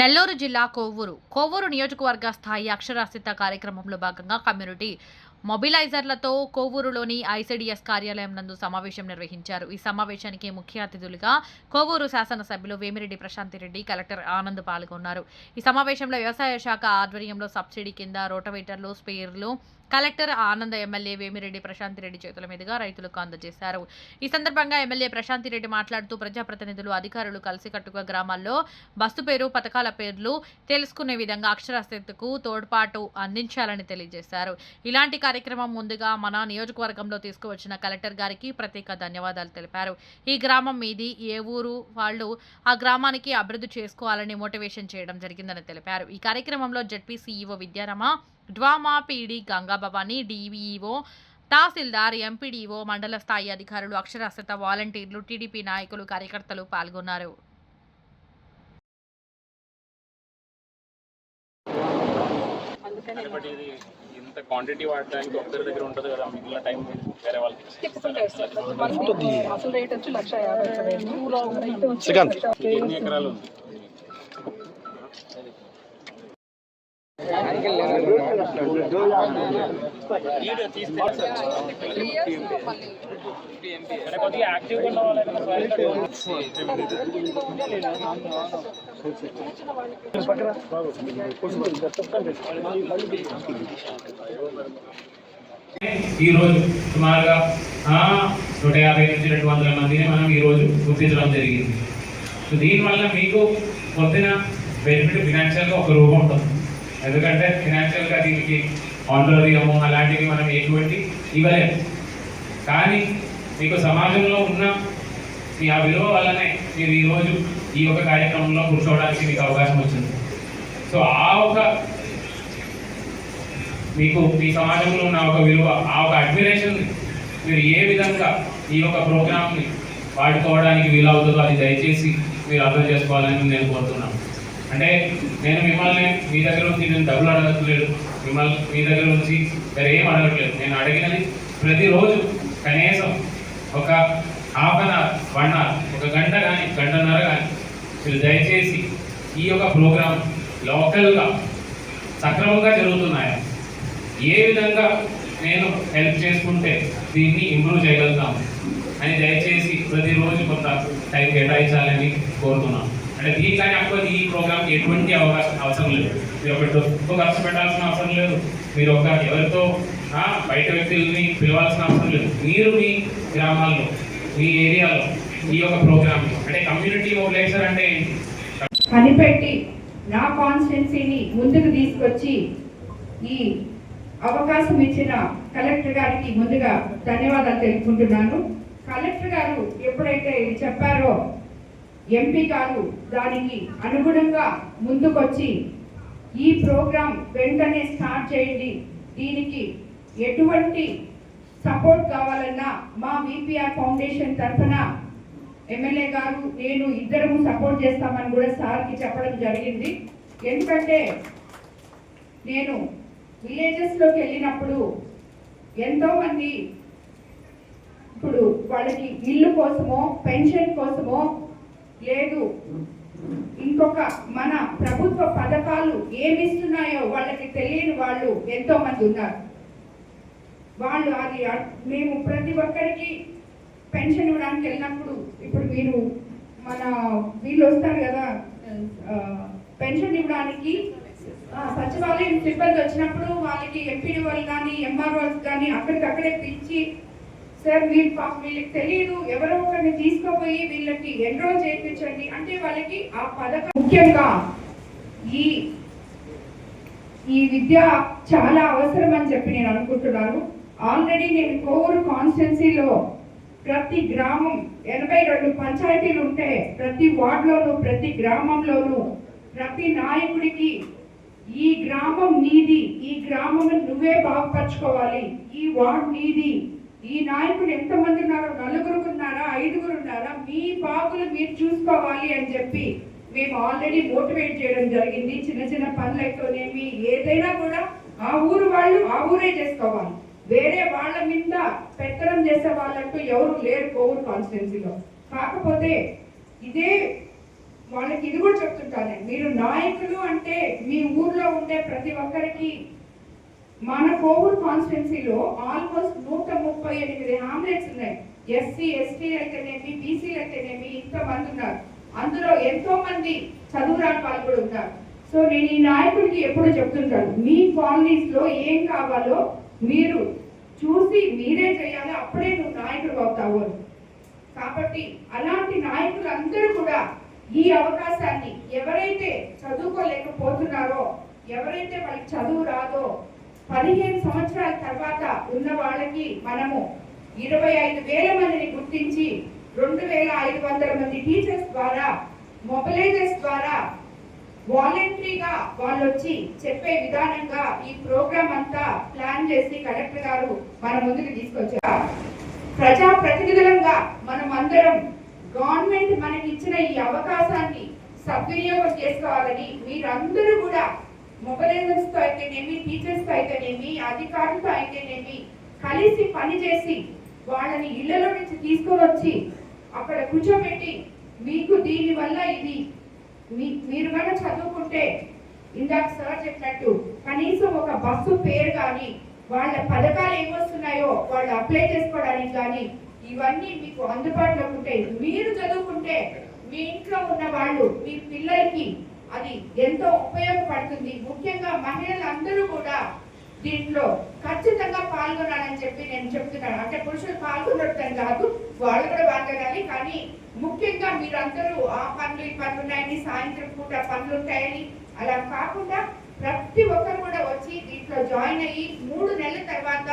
నెల్లూరు జిల్లా కోవూరు. కోవూరు నియోజకవర్గ స్థాయి అక్షరాస్యత కార్యక్రమంలో భాగంగా కమ్యూనిటీ మొబిలైజర్లతో కోవూరులోని ఐసిడిఎస్ కార్యాలయం నందు సమావేశం నిర్వహించారు. ఈ సమావేశానికి ముఖ్య అతిథులుగా కోవూరు శాసనసభ్యులు వేమిరెడ్డి ప్రశాంతిరెడ్డి కలెక్టర్ ఆనంద్ పాల్గొన్నారు. ఈ సమావేశంలో వ్యవసాయ శాఖ ఆధ్వర్యంలో సబ్సిడీ కింద రోటవేటర్లు స్పేర్లు కలెక్టర్ ఆనంద్ ఎమ్మెల్యే వేమిరెడ్డి ప్రశాంతిరెడ్డి చేతుల మీదుగా రైతులకు అందజేశారు. ఈ సందర్భంగా ఎమ్మెల్యే ప్రశాంతిరెడ్డి మాట్లాడుతూ ప్రజాప్రతినిధులు అధికారులు కలిసికట్టుగా గ్రామాల్లో బస్సు పేరు పథకాల పేర్లు తెలుసుకునే విధంగా అక్షరాస్యతకు తోడ్పాటు అందించాలని తెలియజేశారు. ఇలాంటి కార్యక్రమం ముందుగా మన నియోజకవర్గంలో తీసుకువచ్చిన కలెక్టర్ గారికి ప్రత్యేక ధన్యవాదాలు తెలిపారు. ఈ గ్రామం మీది ఏ ఊరు వాళ్ళు ఆ గ్రామానికి అభివృద్ధి చేసుకోవాలని మోటివేషన్ చేయడం జరిగిందని తెలిపారు. ఈ కార్యక్రమంలో ZP CEO Vidyarama DWAMA PD Gangabhavani DVEO tahsildar MPDO మండల స్థాయి అధికారులు అక్షరాస్యత వాలంటీర్లు టీడీపీ నాయకులు కార్యకర్తలు పాల్గొన్నారు. కానీ ఇంత క్వాంటిటీ వాడడానికి ఒక్కరి దగ్గర ఉంటుంది కదా మిగిలిన టైం వేరే వాళ్ళకి అసలు రేట్ వచ్చి లక్ష యాభై శ్రీకాంత్. ఎన్ని ఎకరాలు ఉంది? అంటే కొద్దిగా యాక్టివ్గా ఉన్న వాళ్ళైనా ఈ రోజు సుమారుగా ఆ, నూట యాభై నుంచి రెండు వందల మందిని మనం ఈ రోజు గుర్తించడం జరిగింది. సో దీనివల్ల మీకు పొద్దున బెనిఫిట్ ఫినాన్షియల్గా ఒక రూపం ఉంటుంది. ఎందుకంటే ఫినాన్షియల్గా దీనికి ఆనరీయము అలాంటివి మనం ఎటువంటి ఇవ్వలేము. కానీ మీకు సమాజంలో ఉన్న మీ ఆ విలువ వల్లనే మీరు ఈరోజు ఈ యొక్క కార్యక్రమంలో కూర్చోవడానికి మీకు అవకాశం వచ్చింది. సో ఆ ఒక మీకు మీ సమాజంలో ఉన్న ఒక విలువ ఆ ఒక అడ్మిరేషన్ మీరు ఏ విధంగా ఈ యొక్క ప్రోగ్రామ్ని వాడుకోవడానికి వీలవుతుందో అది దయచేసి మీరు అర్థం చేసుకోవాలని నేను కోరుతున్నాను. అంటే నేను మిమ్మల్ని మీ దగ్గర నుంచి నేను డబ్బులు అడగట్లేదు. మిమ్మల్ని మీ దగ్గర నుంచి వేరే ఏం అడగట్లేదు. నేను అడిగినది ప్రతిరోజు కనీసం ఒక half an hour one hour ఒక గంట కానీ గంటన్నర కానీ మీరు దయచేసి ఈ యొక్క ప్రోగ్రాం లోకల్గా సక్రమంగా జరుగుతున్నాయా? ఏ విధంగా నేను హెల్ప్ చేసుకుంటే దీన్ని ఇంప్రూవ్ చేయగలుగుతాము? అని దయచేసి ప్రతిరోజు కొంత టైం కేటాయించాలని కోరుతున్నాను. అంటే దీనికని అప్పుడు ఈ ప్రోగ్రామ్కి ఎటువంటి అవకాశం అవసరం లేదు. మీరు ఒకటి డబ్బు ఖర్చు పెట్టాల్సిన అవసరం లేదు. మీరు ఒక ఎవరితో బయట వ్యక్తుల్ని పిలవాల్సిన అవసరం లేదు. మీరు మీ గ్రామాల్లో మీ ఏరియాలో ఈ యొక్క ప్రోగ్రామ్ అంటే కమ్యూనిటీ మొబిలైజర్ అంటే కనిపెట్టి నా కాన్స్టిట్యున్సీని ముందుకు తీసుకొచ్చి ఈ అవకాశం ఇచ్చిన కలెక్టర్ గారికి ముందుగా ధన్యవాదాలు తెలుపుకుంటున్నాను. కలెక్టర్ గారు ఎప్పుడైతే ఇది చెప్పారో ఎంపీ గారు దానికి అనుగుణంగా ముందుకొచ్చి ఈ ప్రోగ్రాం వెంటనే స్టార్ట్ చేయండి. దీనికి ఎటువంటి సపోర్ట్ కావాలన్నా మా విపిఆర్ ఫౌండేషన్ తరఫున ఎమ్మెల్యే గారు నేను ఇద్దరము సపోర్ట్ చేస్తామని కూడా సార్కి చెప్పడం జరిగింది. ఎందుకంటే నేను విలేజెస్లోకి వెళ్ళినప్పుడు ఎంతోమంది ఇప్పుడు వాళ్ళకి ఇల్లు కోసమో పెన్షన్ కోసమో లేదు. ఇంకొక మన ప్రభుత్వ పథకాలు ఏమిస్తున్నాయో వాళ్ళకి తెలియని వాళ్ళు ఎంతో మంది ఉన్నారు. వాళ్ళు అది మేము ప్రతి ఒక్కరికి పెన్షన్ ఇవ్వడానికి వెళ్ళినప్పుడు ఇప్పుడు మీరు మన వీళ్ళు వస్తారు కదా పెన్షన్ ఇవ్వడానికి సచివాలయం సిబ్బంది వచ్చినప్పుడు వాళ్ళకి ఎంపీడీ వాళ్ళు కానీ ఎంఆర్ఓస్ కానీ అక్కడికక్కడే పిలిచి సార్ మీరు పాపం వీళ్ళకి తెలియదు. ఎవరో ఒకరిని తీసుకుపోయి వీళ్ళకి ఎన్రోల్ చేయించండి. అంటే వాళ్ళకి ఆ పథకం ముఖ్యంగా ఈ ఈ విద్య చాలా అవసరం అని చెప్పి నేను అనుకుంటున్నాను. ఆల్రెడీ నేను కోవూరు కాన్స్టిట్యున్సీలో ప్రతి గ్రామం ఎనభై రెండు పంచాయతీలు ఉంటే ప్రతి వార్డులోనూ ప్రతి గ్రామంలోనూ ప్రతి నాయకుడికి ఈ గ్రామం నీది ఈ గ్రామం నువ్వే బాగుపరచుకోవాలి. ఈ వార్డ్ నీది. ఈ నాయకుడు ఎంతమంది ఉన్నారో నలుగురు ఉన్నారా ఐదుగురు ఉన్నారా మీ బాగులు మీరు చూసుకోవాలి అని చెప్పి మేము ఆల్రెడీ మోటివేట్ చేయడం జరిగింది. చిన్న చిన్న పనులతోనేమి ఏదైనా కూడా ఆ ఊరు వాళ్ళు ఆ ఊరే చేసుకోవాలి. వేరే వాళ్ళ మీద పెత్తనం చేసే వాళ్ళంటూ ఎవరు లేరు కోవూరు కాన్స్టిట్యున్సీలో. కాకపోతే ఇదే వాళ్ళకి ఇది కూడా చెప్తుంటాను మీరు నాయకులు అంటే మీ ఊర్లో ఉండే ప్రతి ఒక్కరికి మన కోవూరు కాన్స్టిట్యున్సీలో ఆల్మోస్ట్ నూట ముప్పై ఎనిమిది హామ్లెట్స్ ఉన్నాయి. ఎస్సీ ఎస్టీ అయితేనేమి బీసీలు అయితేనేమి ఇంతమంది ఉన్నారు. అందులో ఎంతో మంది చదువు రాని వాళ్ళు కూడా ఉన్నారు. సో నేను ఈ నాయకుడికి ఎప్పుడు చెప్తుంటాను మీ కాలనీస్లో ఏం కావాలో మీరు చూసి మీరే చేయాలి అప్పుడే నువ్వు నాయకుడు అవుతావు అని. కాబట్టి అలాంటి నాయకులందరూ కూడా ఈ అవకాశాన్ని ఎవరైతే చదువుకోలేకపోతున్నారో ఎవరైతే వాళ్ళకి చదువు రాదో పదిహేను సంవత్సరాల తర్వాత ఉన్న వాళ్ళకి మనము ఇరవై ఐదు వేల మందిని గుర్తించి రెండు వేల ఐదు వందల మంది టీచర్స్ ద్వారా మొబిలైజర్స్ ద్వారా వాలంటరీగా వాళ్ళు వచ్చి చెప్పే విధానంగా ఈ ప్రోగ్రామ్ అంతా ప్లాన్ చేసి కలెక్టర్ గారు మన ముందుకు తీసుకొచ్చారు. ప్రజా ప్రతినిధులంగా మనం అందరం గవర్నమెంట్ మనకి ఇచ్చిన ఈ అవకాశాన్ని సద్వినియోగం చేసుకోవాలని మీరందరూ కూడా మొబైలైజర్స్ అయితేనేమి టీచర్స్తో అయితేనేమి అధికారులతో అయితేనేమి కలిసి పనిచేసి వాళ్ళని ఇళ్ళలో నుంచి తీసుకొని వచ్చి అక్కడ కూర్చోబెట్టి మీకు దీనివల్ల ఇది మీ- మీరు కనుక చదువుకుంటే ఇందాక సార్ చెప్పినట్టు కనీసం ఒక బస్సు పేరు కానీ వాళ్ళ పథకాలు ఏమొస్తున్నాయో వాళ్ళు అప్లై చేసుకోవడానికి కానీ ఇవన్నీ మీకు అందుబాటులో ఉంటాయి. మీరు చదువుకుంటే మీ ఇంట్లో ఉన్న వాళ్ళు మీ పిల్లలకి అది ఎంతో ఉపయోగపడుతుంది. ముఖ్యంగా మహిళలందరూ కూడా దీంట్లో ఖచ్చితంగా పాల్గొనాలని చెప్పి నేను చెప్తున్నాను. అంటే పురుషులు పాల్గొనడం కాదు వాళ్ళు కూడా పాల్గొనాలి. కానీ ముఖ్యంగా మీరందరూ ఆ పనులు ఈ పనులు ఉన్నాయని సాయంత్రం పూట పనులు ఉంటాయని అలా కాకుండా ప్రతి ఒక్కరు కూడా వచ్చి దీంట్లో జాయిన్ అయ్యి మూడు నెలల తర్వాత